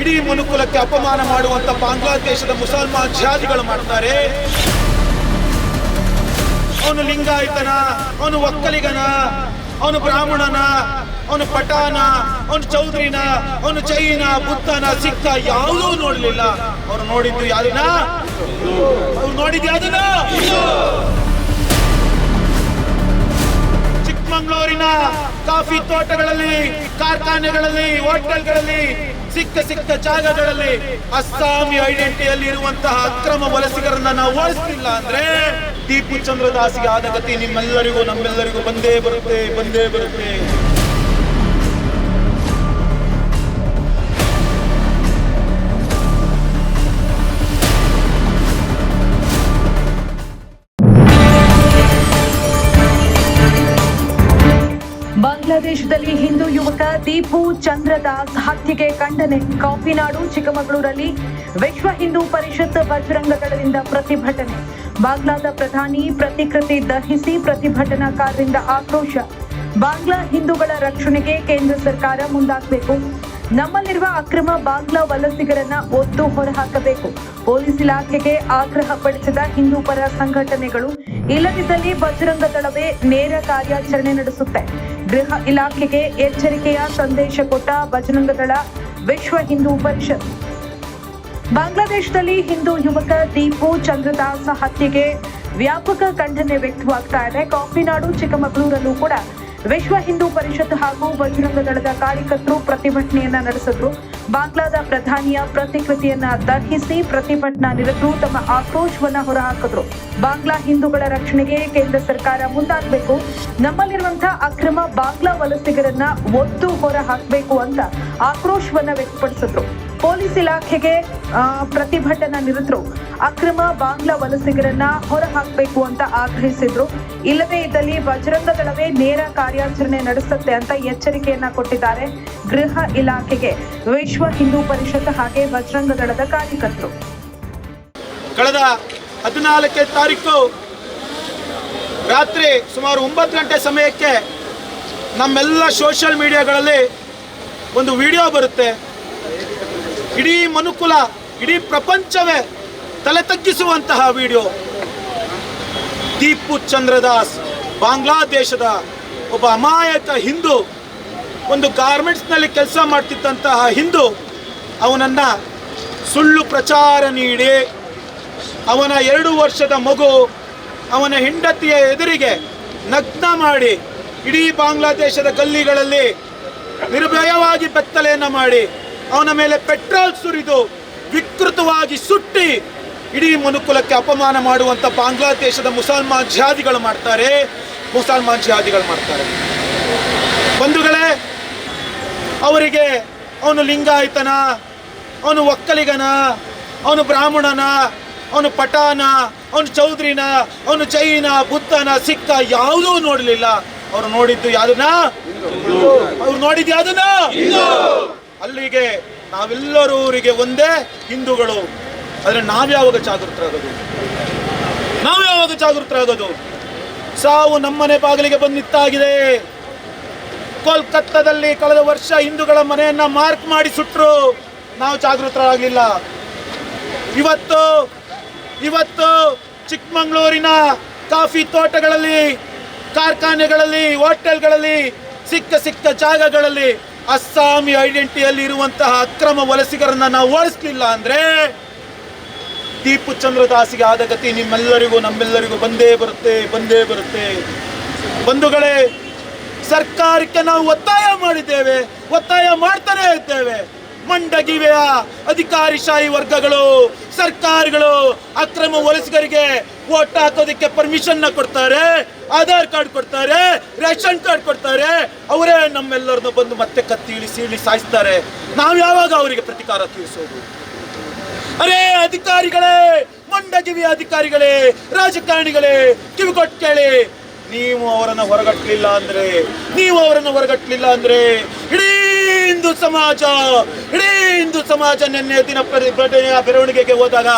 ಇಡೀ ಮನುಕುಲಕ್ಕೆ ಅಪಮಾನ ಮಾಡುವಂತ ಬಾಂಗ್ಲಾದೇಶದ ಮುಸಲ್ಮಾನ್ ಜಾತಿಗಳು ಮಾಡ್ತಾರೆ. ಅವನು ಲಿಂಗಾಯತನ, ಅವನು ಒಕ್ಕಲಿಗನ, ಅವನು ಬ್ರಾಹ್ಮಣನ, ಅವನು ಪಠಾನ, ಅವನು ಚೌಧರಿನ ಅವನು ಜೈನ, ಬುದ್ಧನ, ಸಿಕ್ಕ ಯಾವುದೂ ನೋಡಲಿಲ್ಲ. ಅವರು ನೋಡಿದ್ದು ಯಾರಿನ? ಅವ್ರು ನೋಡಿದ್ದು ಯಾರಿನ? ಚಿಕ್ಕಮಂಗ್ಳೂರಿನ ಕಾಫಿ ತೋಟಗಳಲ್ಲಿ, ಕಾರ್ಖಾನೆಗಳಲ್ಲಿ, ಹೋಟೆಲ್ಗಳಲ್ಲಿ ಸಿಕ್ಕ ಸಿಕ್ಕ ಜಾಗಗಳಲ್ಲಿ ಅಸ್ಸಾಮಿ ಐಡೆಂಟಿಟಿಯಲ್ಲಿ ಇರುವಂತಹ ಅಕ್ರಮ ವಲಸಿಗರನ್ನ ನಾವು ಓಡಿಸ್ತಿಲ್ಲ ಅಂದ್ರೆ ದೀಪು ಚಂದ್ರದಾಸಿಗೆ ಆದ ಗತಿ ನಿಮ್ಮೆಲ್ಲರಿಗೂ ನಮ್ಮೆಲ್ಲರಿಗೂ ಬಂದೇ ಬರುತ್ತೆ ಬಂದೇ ಬರುತ್ತೆ. ಬಾಂಗ್ಲಾದೇಶದಲ್ಲಿ ಹಿಂದೂ ಯುವಕ ದೀಪು ಚಂದ್ರದಾಸ್ ಹತ್ಯೆಗೆ ಖಂಡನೆ. ಕಾಫಿನಾಡು, ಚಿಕ್ಕಮಗಳೂರಲ್ಲಿ ವಿಶ್ವ ಹಿಂದೂ ಪರಿಷತ್ ಬಜರಂಗ ದಳದಿಂದ ಪ್ರತಿಭಟನೆ. ಬಾಂಗ್ಲಾದ ಪ್ರಧಾನಿ ಪ್ರತಿಕೃತಿ ದಹಿಸಿ ಪ್ರತಿಭಟನಾಕಾರರಿಂದ ಆಕ್ರೋಶ. ಬಾಂಗ್ಲಾ ಹಿಂದೂಗಳ ರಕ್ಷಣೆಗೆ ಕೇಂದ್ರ ಸರ್ಕಾರ ಮುಂದಾಗಬೇಕು. ನಮ್ಮಲ್ಲಿರುವ ಅಕ್ರಮ ಬಾಂಗ್ಲಾ ವಲಸಿಗರನ್ನ ಒತ್ತು ಹೊರಹಾಕಬೇಕು. ಪೊಲೀಸ್ ಇಲಾಖೆಗೆ ಆಗ್ರಹ ಪಡಿಸಿದ ಹಿಂದೂ ಪರ ಸಂಘಟನೆಗಳು ಇಲ್ಲದಿದ್ದಲ್ಲಿ ಬಜರಂಗ ದಳವೇ ನೇರ ಕಾರ್ಯಾಚರಣೆ ನಡೆಸುತ್ತೆ. ಗೃಹ ಇಲಾಖೆಗೆ ಎಚ್ಚರಿಕೆಯ ಸಂದೇಶ ಕೊಟ್ಟ ಬಜರಂಗ ದಳ ವಿಶ್ವ ಹಿಂದೂ ಪರಿಷತ್. ಬಾಂಗ್ಲಾದೇಶದಲ್ಲಿ ಹಿಂದೂ ಯುವಕ ದೀಪು ಚಂದ್ರದಾಸ್ ಹತ್ಯೆಗೆ ವ್ಯಾಪಕ ಖಂಡನೆ ವ್ಯಕ್ತವಾಗ್ತಾ ಇದೆ. ಕಾಫಿನಾಡು, ಚಿಕ್ಕಮಗಳೂರಲ್ಲೂ ಕೂಡ ವಿಶ್ವ ಹಿಂದೂ ಪರಿಷತ್ ಹಾಗೂ ಬಜರಂಗ ದಳದ ಕಾರ್ಯಕರ್ತರು ಪ್ರತಿಭಟನೆಯನ್ನ ನಡೆಸಿದ್ರು. ಬಾಂಗ್ಲಾದ ಪ್ರಧಾನಿಯ ಪ್ರತಿಕೃತಿಯನ್ನ ದಹಿಸಿ ಪ್ರತಿಭಟನಾ ನಿರತರು ತಮ್ಮ ಆಕ್ರೋಶವನ್ನ ಹೊರಹಾಕಿದ್ರು. ಬಾಂಗ್ಲಾ ಹಿಂದೂಗಳ ರಕ್ಷಣೆಗೆ ಕೇಂದ್ರ ಸರ್ಕಾರ ಮುಂದಾಗಬೇಕು. ನಮ್ಮಲ್ಲಿರುವಂತಹ ಅಕ್ರಮ ಬಾಂಗ್ಲಾ ವಲಸಿಗರನ್ನ ಒತ್ತು ಹೊರ ಹಾಕಬೇಕು ಅಂತ ಆಕ್ರೋಶವನ್ನ ವ್ಯಕ್ತಪಡಿಸಿದ್ರು. ಪೊಲೀಸ್ ಇಲಾಖೆಗೆ ಪ್ರತಿಭಟನಾ ನಿರತರು ಅಕ್ರಮ ಬಾಂಗ್ಲಾ ವಲಸಿಗರನ್ನ ಹೊರ ಹಾಕಬೇಕು ಅಂತ ಆಗ್ರಹಿಸಿದ್ರು. ಇಲ್ಲದೇ ಇದ್ದಲ್ಲಿ ಬಜರಂಗ ದಳವೇ ನೇರ ಕಾರ್ಯಾಚರಣೆ ನಡೆಸುತ್ತೆ ಅಂತ ಎಚ್ಚರಿಕೆಯನ್ನ ಕೊಟ್ಟಿದ್ದಾರೆ ಗೃಹ ಇಲಾಖೆಗೆ. ವಿಶ್ವ ಹಿಂದೂ ಪರಿಷತ್ ಹಾಗೆ ಬಜರಂಗ ದಳದ ಕಾರ್ಯಕರ್ತರು. ಕಳೆದ ಹದಿನಾಲ್ಕನೇ ತಾರೀಕು ರಾತ್ರಿ ಸುಮಾರು ಒಂಬತ್ತು ಗಂಟೆ ಸಮಯಕ್ಕೆ ನಮ್ಮೆಲ್ಲ ಸೋಷಿಯಲ್ ಮೀಡಿಯಾಗಳಲ್ಲಿ ಒಂದು ವಿಡಿಯೋ ಬರುತ್ತೆ. ಇಡೀ ಮನುಕುಲ, ಇಡೀ ಪ್ರಪಂಚವೇ ತಲೆ ತಗ್ಗಿಸುವಂತಹ ವಿಡಿಯೋ. ದೀಪು ಚಂದ್ರದಾಸ್, ಬಾಂಗ್ಲಾದೇಶದ ಒಬ್ಬ ಅಮಾಯಕ ಹಿಂದೂ, ಒಂದು ಗಾರ್ಮೆಂಟ್ಸ್ನಲ್ಲಿ ಕೆಲಸ ಮಾಡ್ತಿದ್ದಂತಹ ಹಿಂದೂ, ಅವನನ್ನು ಸುಳ್ಳು ಪ್ರಚಾರ ನೀಡಿ, ಅವನ ಎರಡು ವರ್ಷದ ಮಗು ಅವನ ಹೆಂಡತಿಯ ಎದುರಿಗೆ ನಗ್ನ ಮಾಡಿ, ಇಡೀ ಬಾಂಗ್ಲಾದೇಶದ ಗಲ್ಲಿಗಳಲ್ಲಿ ನಿರ್ಭಯವಾಗಿ ಬೆತ್ತಲೆಯನ್ನು ಮಾಡಿ ಅವನ ಮೇಲೆ ಪೆಟ್ರೋಲ್ ಸುರಿದು ವಿಕೃತವಾಗಿ ಸುಟ್ಟಿ ಇಡೀ ಮನುಕುಲಕ್ಕೆ ಅಪಮಾನ ಮಾಡುವಂಥ ಬಾಂಗ್ಲಾದೇಶದ ಮುಸಲ್ಮಾನ್ ಜಾತಿಗಳು ಮಾಡ್ತಾರೆ. ಮುಸಲ್ಮಾನ್ ಜಾತಿಗಳು ಮಾಡ್ತಾರೆ. ಬಂಧುಗಳೇ ಅವರಿಗೆ ಅವನು ಲಿಂಗಾಯತನ ಅವನು ಒಕ್ಕಲಿಗನ ಅವನು ಬ್ರಾಹ್ಮಣನ ಅವನು ಪಠಾನ ಅವನು ಚೌಧರಿನ ಅವನು ಜೈನ ಬುದ್ಧನ ಸಿಕ್ಕ ಯಾವುದೂ ನೋಡಲಿಲ್ಲ. ಅವರು ನೋಡಿದ್ದು ಯಾವ್ದನ್ನ ಅವ್ರು ನೋಡಿದ್ದು ಯಾವ್ದನ್ನ ನಾವೆಲ್ಲರೂ ಅವರಿಗೆ ಒಂದೇ ಹಿಂದೂಗಳು. ಆದ್ರೆ ನಾವ್ಯಾವಾಗ ಜಾಗೃತರಾಗೋದು ನಾವ್ಯಾವಾಗ ಜಾಗೃತರಾಗೋದು ಸಾವು ನಮ್ಮನೆ ಬಾಗಿಲಿಗೆ ಬಂದು ನಿಂತಾಗಿದೆ ಕೋಲ್ಕತ್ತಾದಲ್ಲಿ ಕಳೆದ ವರ್ಷ ಹಿಂದೂಗಳ ಮನೆಯನ್ನ ಮಾರ್ಕ್ ಮಾಡಿ ಸುಟ್ಟರು ನಾವು ಜಾಗೃತರಾಗಲಿಲ್ಲ. ಇವತ್ತು ಇವತ್ತು ಚಿಕ್ಕಮಗಳೂರಿನ ಕಾಫಿ ತೋಟಗಳಲ್ಲಿ, ಕಾರ್ಖಾನೆಗಳಲ್ಲಿ, ಹೋಟೆಲ್ಗಳಲ್ಲಿ, ಸಿಕ್ಕ ಸಿಕ್ಕ ಜಾಗಗಳಲ್ಲಿ ಅಸ್ಸಾಮಿ ಐಡೆಂಟಿಟಿಯಲ್ಲಿ ಇರುವಂತಹ ಅಕ್ರಮ ವಲಸಿಗರನ್ನ ನಾವು ಓಡಿಸ್ಲಿಲ್ಲ ಅಂದ್ರೆ ದೀಪು ಚಂದ್ರದಾಸಿಗೆ ಆದ ಗತಿ ನಿಮ್ಮೆಲ್ಲರಿಗೂ, ನಮ್ಮೆಲ್ಲರಿಗೂ ಬಂದೇ ಬರುತ್ತೆ ಬಂದೇ ಬರುತ್ತೆ. ಬಂಧುಗಳೇ, ಸರ್ಕಾರಕ್ಕೆ ನಾವು ಒತ್ತಾಯ ಮಾಡಿದ್ದೇವೆ, ಒತ್ತಾಯ ಮಾಡ್ತಾನೆ ಇದ್ದೇವೆ. ಮಂಡಗಿವೆಯ ಅಧಿಕಾರಿಶಾಹಿ ವರ್ಗಗಳು, ಸರ್ಕಾರಗಳು ಅಕ್ರಮ ವಲಸಿಗರಿಗೆ ವೋಟ್ ಹಾಕೋದಕ್ಕೆ ಪರ್ಮಿಷನ್ ಕೊಡ್ತಾರೆ, ಆಧಾರ್ ಕಾರ್ಡ್ ಕೊಡ್ತಾರೆ, ರೇಷನ್ ಕಾರ್ಡ್ ಕೊಡ್ತಾರೆ. ಅವರೇ ನಮ್ಮೆಲ್ಲರನ್ನು ಬಂದು ಮತ್ತೆ ಕತ್ತಿ ಇಳಿಸಿ, ಇಳಿ ಸಾಯಿಸ್ತಾರೆ. ನಾವು ಯಾವಾಗ ಅವರಿಗೆ ಪ್ರತಿಕಾರ ತೀರಿಸೋದು? ಅರೇ ಅಧಿಕಾರಿಗಳೇ, ಮಂಡಗಿವಿಯ ಅಧಿಕಾರಿಗಳೇ, ರಾಜಕಾರಣಿಗಳೇ, ಕಿವಿಗೊಟ್ಟು ಕೇಳಿ. ನೀವು ಅವರನ್ನು ಹೊರಗಟ್ಟಲಿಲ್ಲ ಅಂದ್ರೆ, ನೀವು ಅವರನ್ನು ಹೊರಗಟ್ಟಲಿಲ್ಲ ಅಂದ್ರೆ, ಇಡೀ ಹಿಂದೂ ಸಮಾಜ ಇಡೀ ಹಿಂದೂ ಸಮಾಜ ನಿನ್ನೆ ದಿನ ಪ್ರತಿಭಟನೆಯ ಬೆರವಣಿಗೆಗೆ ಹೋದಾಗ,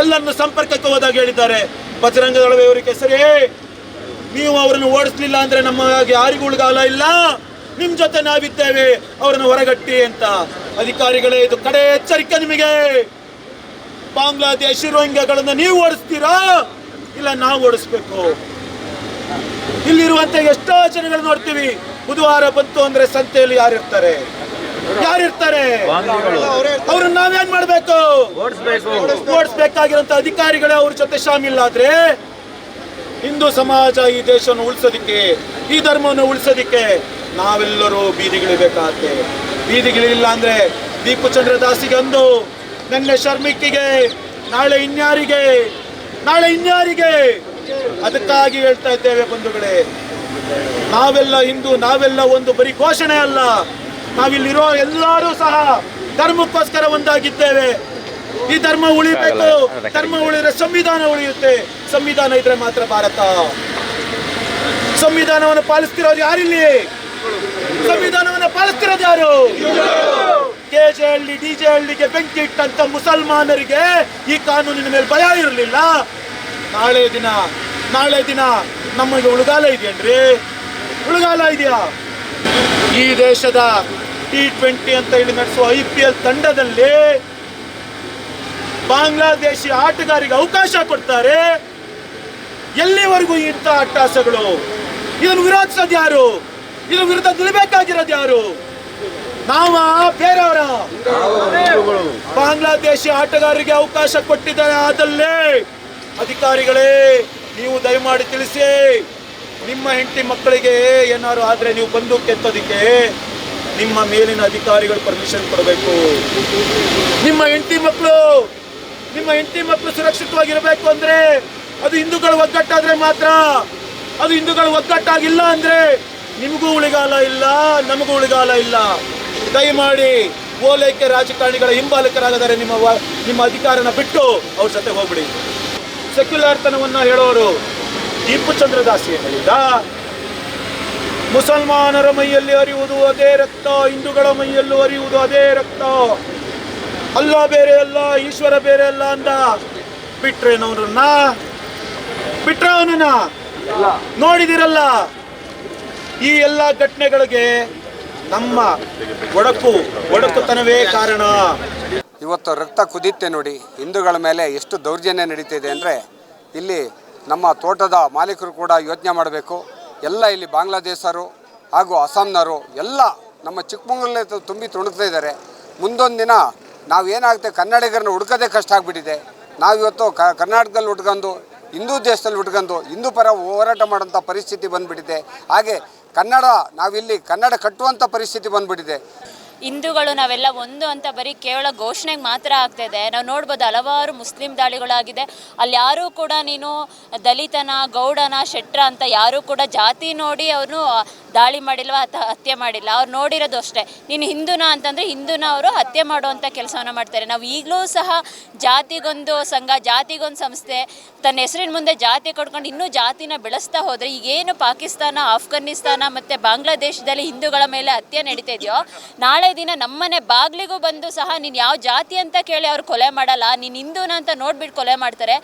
ಎಲ್ಲರನ್ನು ಸಂಪರ್ಕಕ್ಕೆ ಹೋದಾಗ ಹೇಳಿದ್ದಾರೆ. ಬಜರಂಗ ದಳವೆಯವರಿಗೆ ಸರಿ ನೀವು ಅವರನ್ನು ಓಡಿಸ್ಲಿಲ್ಲ ಅಂದ್ರೆ ನಮ್ಮ ಯಾರಿಗೂ ಉಳಿಗಾಲ ಇಲ್ಲ. ನಿಮ್ ಜೊತೆ ನಾವಿದ್ದೇವೆ, ಅವರನ್ನು ಹೊರಗಟ್ಟಿ ಅಂತ. ಅಧಿಕಾರಿಗಳೇ, ಇದು ಕಡೆ ಎಚ್ಚರಿಕೆ ನಿಮಗೆ. ಬಾಂಗ್ಲಾದೇಶಿ ರೋಹಿಂಗ್ಯಾಗಳನ್ನು ನೀವು ಓಡಿಸ್ತೀರಾ? ಇಲ್ಲ, ನಾವು ಓಡಿಸ್ಬೇಕು. ಇಲ್ಲಿರುವಂತ ಎಷ್ಟೋ ಜನಗಳು ನೋಡ್ತೀವಿ. ಬುಧವಾರ ಬಂತು ಅಂದ್ರೆ ಸಂತೆಯಲ್ಲಿ ಯಾರಿರ್ತಾರೆ? ಯಾರಿರ್ತಾರೆ? ಅವ್ರನ್ನ ನಾವೇನ್ ಮಾಡ್ಬೇಕು? ಓಡಿಸ್ಬೇಕಾಗಿರೋ ಅಧಿಕಾರಿಗಳೇ ಅವ್ರ ಜೊತೆ ಶಾಮಿಲ್ಲಾದ್ರೆ ಹಿಂದೂ ಸಮಾಜ ಈ ದೇಶವನ್ನು ಉಳಿಸೋದಿಕ್ಕೆ ಈ ಧರ್ಮವನ್ನು ಉಳಿಸೋದಿಕ್ಕೆ ನಾವೆಲ್ಲರೂ ಬೀದಿಗಿಳಿಬೇಕಾಗತ್ತೆ ಬೀದಿಗಿಳಿಲಿಲ್ಲ ಅಂದ್ರೆ ದೀಪು ಚಂದ್ರ ದಾಸಿಗೆ ಒಂದು ನಿನ್ನೆ ಶರ್ಮಿಕ್ಕಿಗೆ ನಾಳೆ ಇನ್ಯಾರಿಗೆ ನಾಳೆ ಇನ್ಯಾರಿಗೆ. ಅದಕ್ಕಾಗಿ ಹೇಳ್ತಾ ಇದ್ದೇವೆ ಬಂಧುಗಳೇ. ನಾವೆಲ್ಲ ಹಿಂದೂ, ನಾವೆಲ್ಲ ಒಂದು ಬರೀ ಘೋಷಣೆ ಅಲ್ಲ. ನಾವಿಲ್ಲಿರೋ ಎಲ್ಲರೂ ಸಹ ಧರ್ಮಕ್ಕೋಸ್ಕರ ಒಂದಾಗಿದ್ದೇವೆ. ಈ ಧರ್ಮ ಉಳಿಬೇಕು. ಧರ್ಮ ಉಳಿದ್ರೆ ಸಂವಿಧಾನ ಉಳಿಯುತ್ತೆ. ಸಂವಿಧಾನ ಇದ್ರೆ ಮಾತ್ರ ಭಾರತ. ಸಂವಿಧಾನವನ್ನು ಪಾಲಿಸ್ತಿರೋದು ಯಾರಿಲ್ಲಿ? ಸಂವಿಧಾನವನ್ನು ಪಾಲಿಸ್ತಿರೋದು ಯಾರು? ಕೆಜೆ ಹಳ್ಳಿ ಡಿಜೆ ಹಳ್ಳಿಗೆ ಬೆಂಕಿ ಇಟ್ಟಂತ ಮುಸಲ್ಮಾನರಿಗೆ ಈ ಕಾನೂನಿನ ಮೇಲೆ ಭಯ ಇರಲಿಲ್ಲ. ನಾಳೆ ದಿನ ನಾಳೆ ದಿನ ನಮಗೆ ಉಳಗಾಲ ಇದೆಯೇನ್ರಿ? ಉಳಗಾಲ ಇದೆಯಾ? ಈ ದೇಶದ ಟಿ ಟ್ವೆಂಟಿ ಅಂತ ಹೇಳಿ ನಡೆಸುವ ಐ ಪಿ ಎಲ್ ತಂಡದಲ್ಲಿ ಬಾಂಗ್ಲಾದೇಶಿ ಆಟಗಾರಿಗೆ ಅವಕಾಶ ಕೊಡ್ತಾರೆ. ಎಲ್ಲಿವರೆಗೂ ಇಂಥ ಅಟ್ಟಾಸಗಳು ಇದನ್ನು ವಿರೋಧಿಸೋದು ಯಾರು? ಇದ್ರ ವಿರುದ್ಧ ನಿಲ್ಬೇಕಾಗಿರೋದು ಯಾರು? ನಾವ, ಬೇರೆಯವರ? ಬಾಂಗ್ಲಾದೇಶಿ ಆಟಗಾರರಿಗೆ ಅವಕಾಶ ಕೊಟ್ಟಿದ್ದಾರೆ ಆದಲ್ಲೇ. ಅಧಿಕಾರಿಗಳೇ ನೀವು ದಯಮಾಡಿ ತಿಳಿಸಿ, ನಿಮ್ಮ ಹೆಂಡತಿ ಮಕ್ಕಳಿಗೆ ಏನಾದ್ರು ಆದರೆ ನೀವು ಬಂದು ಕೆತ್ತೋದಿಕ್ಕೆ ನಿಮ್ಮ ಮೇಲಿನ ಅಧಿಕಾರಿಗಳು ಪರ್ಮಿಷನ್ ಕೊಡಬೇಕು. ನಿಮ್ಮ ಹೆಂಡತಿ ಮಕ್ಕಳು ನಿಮ್ಮ ಹೆಂಡತಿ ಮಕ್ಕಳು ಸುರಕ್ಷಿತವಾಗಿರಬೇಕು ಅಂದ್ರೆ ಅದು ಹಿಂದೂಗಳು ಒಗ್ಗಟ್ಟಾದ್ರೆ ಮಾತ್ರ, ಅದು ಹಿಂದೂಗಳು ಒಗ್ಗಟ್ಟಾಗಿಲ್ಲ ಅಂದ್ರೆ ನಿಮಗೂ ಉಳಿಗಾಲ ಇಲ್ಲ, ನಮಗೂ ಉಳಿಗಾಲ ಇಲ್ಲ. ದಯಮಾಡಿ ಓಲೈಕೆ ರಾಜಕಾರಣಿಗಳ ಹಿಂಬಾಲಕರಾಗದರೆ ನಿಮ್ಮ ನಿಮ್ಮ ಅಧಿಕಾರನ ಬಿಟ್ಟು ಅವ್ರ ಜೊತೆ ಹೋಗ್ಬಿಡಿ. ಸೆಕ್ಯುಲರ್ತನವನ್ನ ಹೇಳೋರು ದೀಪು ಚಂದ್ರದಾಸಿ ಹೇಳಿದ, ಮುಸಲ್ಮಾನರ ಮೈಯಲ್ಲಿ ಹರಿಯುವುದು ಅದೇ ರಕ್ತ, ಹಿಂದೂಗಳ ಮೈಯಲ್ಲೂ ಹರಿಯುವುದು ಅದೇ ರಕ್ತ. ಅಲ್ಲ ಬೇರೆ ಅಲ್ಲ, ಈಶ್ವರ ಬೇರೆ ಅಲ್ಲ ಅಂದ ಬಿಟ್ರೇನವ್ರನ್ನ ಬಿಟ್ರ ಅವನನ್ನ ನೋಡಿದಿರಲ್ಲ? ಈ ಎಲ್ಲ ಘಟನೆಗಳಿಗೆ ನಮ್ಮ ಒಡಕು, ಒಡಕುತನವೇ ಕಾರಣ. ಇವತ್ತು ರಕ್ತ ಕುದಿಯುತ್ತೆ ನೋಡಿ. ಹಿಂದೂಗಳ ಮೇಲೆ ಎಷ್ಟು ದೌರ್ಜನ್ಯ ನಡೀತಿದೆ ಅಂದರೆ ಇಲ್ಲಿ ನಮ್ಮ ತೋಟದ ಮಾಲೀಕರು ಕೂಡ ಯೋಚನೆ ಮಾಡಬೇಕು. ಎಲ್ಲ ಇಲ್ಲಿ ಬಾಂಗ್ಲಾದೇಶರು ಹಾಗೂ ಅಸ್ಸಾಂನವರು ಎಲ್ಲ ನಮ್ಮ ಚಿಕ್ಕಮಗಳೂರಲ್ಲೇ ತುಂಬಿ ತುಣುಕ್ತಾ ಇದ್ದಾರೆ. ಮುಂದೊಂದು ದಿನ ನಾವು ಏನಾಗುತ್ತೆ, ಕನ್ನಡಿಗರನ್ನ ಹುಡ್ಕೋದೇ ಕಷ್ಟ ಆಗಿಬಿಟ್ಟಿದೆ. ನಾವಿವತ್ತು ಕ, ಕರ್ನಾಟಕದಲ್ಲಿ ಹುಡ್ಕೊಂಡು ಹಿಂದೂ ದೇಶದಲ್ಲಿ ಹುಡ್ಕೊಂಡು ಹಿಂದೂ ಪರ ಹೋರಾಟ ಮಾಡೋಂಥ ಪರಿಸ್ಥಿತಿ ಬಂದುಬಿಟ್ಟಿದೆ. ಹಾಗೆ ಕನ್ನಡ, ನಾವಿಲ್ಲಿ ಕನ್ನಡ ಕಟ್ಟುವಂಥ ಪರಿಸ್ಥಿತಿ ಬಂದ್ಬಿಟ್ಟಿದೆ. ಹಿಂದೂಗಳು ನಾವೆಲ್ಲ ಒಂದು ಅಂತ ಬರೀ ಕೇವಲ ಘೋಷಣೆಗೆ ಮಾತ್ರ ಆಗ್ತಾಯಿದೆ ನಾವು ನೋಡ್ಬೋದು ಹಲವಾರು ಮುಸ್ಲಿಂ ದಾಳಿಗಳಾಗಿದೆ. ಅಲ್ಲಿ ಯಾರೂ ಕೂಡ ನೀನು ದಲಿತನ, ಗೌಡನ, ಶೆಟ್ರ ಅಂತ ಯಾರೂ ಕೂಡ ಜಾತಿ ನೋಡಿ ಅವನು ದಾಳಿ ಮಾಡಿಲ್ವ ಅಥವಾ ಹತ್ಯೆ ಮಾಡಿಲ್ಲ. ಅವ್ರು ನೋಡಿರೋದು ಅಷ್ಟೇ. ನೀನು ಹಿಂದೂನ ಅಂತಂದರೆ ಹಿಂದೂನ ಅವರು ಹತ್ಯೆ ಮಾಡುವಂಥ ಕೆಲಸವನ್ನು ಮಾಡ್ತಾರೆ. ನಾವು ಈಗಲೂ ಸಹ ಜಾತಿಗೊಂದು ಸಂಘ, ಜಾತಿಗೊಂದು ಸಂಸ್ಥೆ, ತನ್ನ ಹೆಸರಿನ ಮುಂದೆ ಜಾತಿ ಕೊಡ್ಕೊಂಡು ಇನ್ನೂ ಜಾತಿನ ಬೆಳೆಸ್ತಾ ಹೋದರೆ ಈಗೇನು ಪಾಕಿಸ್ತಾನ, ಆಫ್ಘಾನಿಸ್ತಾನ ಮತ್ತು ಬಾಂಗ್ಲಾದೇಶದಲ್ಲಿ ಹಿಂದೂಗಳ ಮೇಲೆ ಹತ್ಯೆ ನಡೀತಾ ಇದೆಯೋ, ನಾಳೆ ದಿನ ನಮ್ಮನೆ ಬಾಗಿಲಿಗೂ ಬಂದು ಸಹ ನೀನು ಯಾವ ಜಾತಿ ಅಂತ ಕೇಳಿ ಅವ್ರು ಕೊಲೆ ಮಾಡಲ್ಲ ನೀನು ಹಿಂದೂನ ಅಂತ ನೋಡ್ಬಿಟ್ಟು ಕೊಲೆ ಮಾಡ್ತಾರೆ.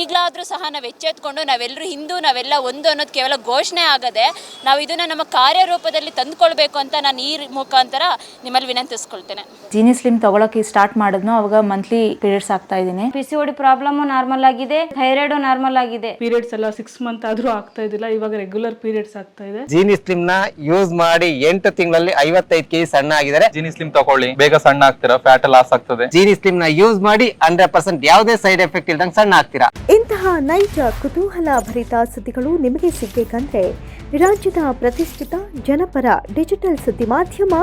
ಈಗಲಾದರೂ ಸಹ ನಾವು ಎಚ್ಚೆತ್ಕೊಂಡು ನಾವೆಲ್ಲರೂ ಹಿಂದೂ ನಾವೆಲ್ಲ ಒಂದು ಅನ್ನೋದು ಕೇವಲ ಘೋಷಣೆ ಆಗದೆ ನಾವು ಇದನ್ನು ನಮ್ಮ ಕಾರ್ಯರೂಪದಲ್ಲಿ ತಂದುಕೊಳ್ಬೇಕು ಅಂತ ನಾನು ಈ ಮುಖಾಂತರ ನಿಮ್ಮಲ್ಲಿ ವಿನಂತಿಸ್ಕೊಳ್ತೇನೆ. ಜೀನಿ ಸ್ಲಿಮ್ ತಗೊಳಕ್ಕೆ ಸ್ಟಾರ್ಟ್ ಮಾಡಿದ್ನು ಅವಾಗ ಮಂತ್ಲಿ ಪೀರಿಯಡ್ಸ್ ಆಗ್ತಾ ಇದ್ದೀನಿ P C OD problem normal ಆಗಿದೆ ಥೈರಾಯ್ಡ್ ನಾರ್ಮಲ್ ಆಗಿದೆ. ಪೀರಿಯಡ್ಸ್ ಎಲ್ಲ ಸಿಕ್ಸ್ ಮಂತ್ ಆದ್ರೂ ಆಗ್ತಾ ಇದಿಲ್ಲ ಇವಾಗ ರೆಗ್ಯುಲರ್ ಪೀರಿಯಡ್ಸ್ ಆಗ್ತಾ ಇದೆ. ಜೀನಿ ಸ್ಲಿಮ್ನ ಯೂಸ್ ಮಾಡಿ ಎಂಟು ತಿಂಗಳಲ್ಲಿ ಐವತ್ತೈದು ಕೆಜಿ ಸಣ್ಣ ಆಗಿದ್ದಾರೆ. ಜಿನಿ ಸ್ಲಿಮ್ ತಗೊಳ್ಳಿ. ಬೇಗ ಸಣ್ಣ ಆಗ್ತೀರಾ? ಫ್ಯಾಟ್ ಲಾಸ್ ಆಗ್ತದೆ. ಜೀನಿ ಸ್ಲಿಮ್ನ ಯೂಸ್ ಮಾಡಿ ಹಂಡ್ರೆಡ್ ಪರ್ಸೆಂಟ್ ಯಾವುದೇ ಸೈಡ್ ಎಫೆಕ್ಟ್ ಇಲ್ದಂಗೆ ಸಣ್ಣ ಆಗ್ತೀರಾ? ಇಂತಹ ನೈಜ ಕುತೂಹಲ ಭರಿತ ಸುದ್ದಿಗಳು ನಿಮಗೆ ಸಿಗ್ಬೇಕಂದ್ರೆ ರಾಜ್ಯದ ಪ್ರತಿಷ್ಠಿತ ಜನಪರ ಡಿಜಿಟಲ್ ಸುದ್ದಿ ಮಾಧ್ಯಮ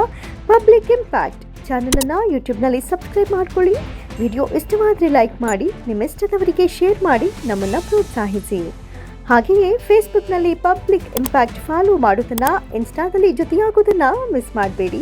ಪಬ್ಲಿಕ್ ಇಂಪ್ಯಾಕ್ಟ್ ಯೂಟ್ಯೂಬ್ ಯೂಟ್ಯೂಬ್ನಲ್ಲಿ ಸಬ್ಸ್ಕ್ರೈಬ್ ಮಾಡ್ಕೊಳ್ಳಿ. ವಿಡಿಯೋ ಇಷ್ಟವಾದರೆ ಲೈಕ್ ಮಾಡಿ ನಿಮ್ಮಿಷ್ಟದವರಿಗೆ ಶೇರ್ ಮಾಡಿ ನಮ್ಮನ್ನು ಪ್ರೋತ್ಸಾಹಿಸಿ. ಹಾಗೆಯೇ ಫೇಸ್ಬುಕ್ನಲ್ಲಿ ಪಬ್ಲಿಕ್ ಇಂಪ್ಯಾಕ್ಟ್ ಫಾಲೋ ಮಾಡೋದನ್ನ ಇನ್ಸ್ಟಾದಲ್ಲಿ ಜೊತೆಯಾಗೋದನ್ನು ಮಿಸ್ ಮಾಡಬೇಡಿ.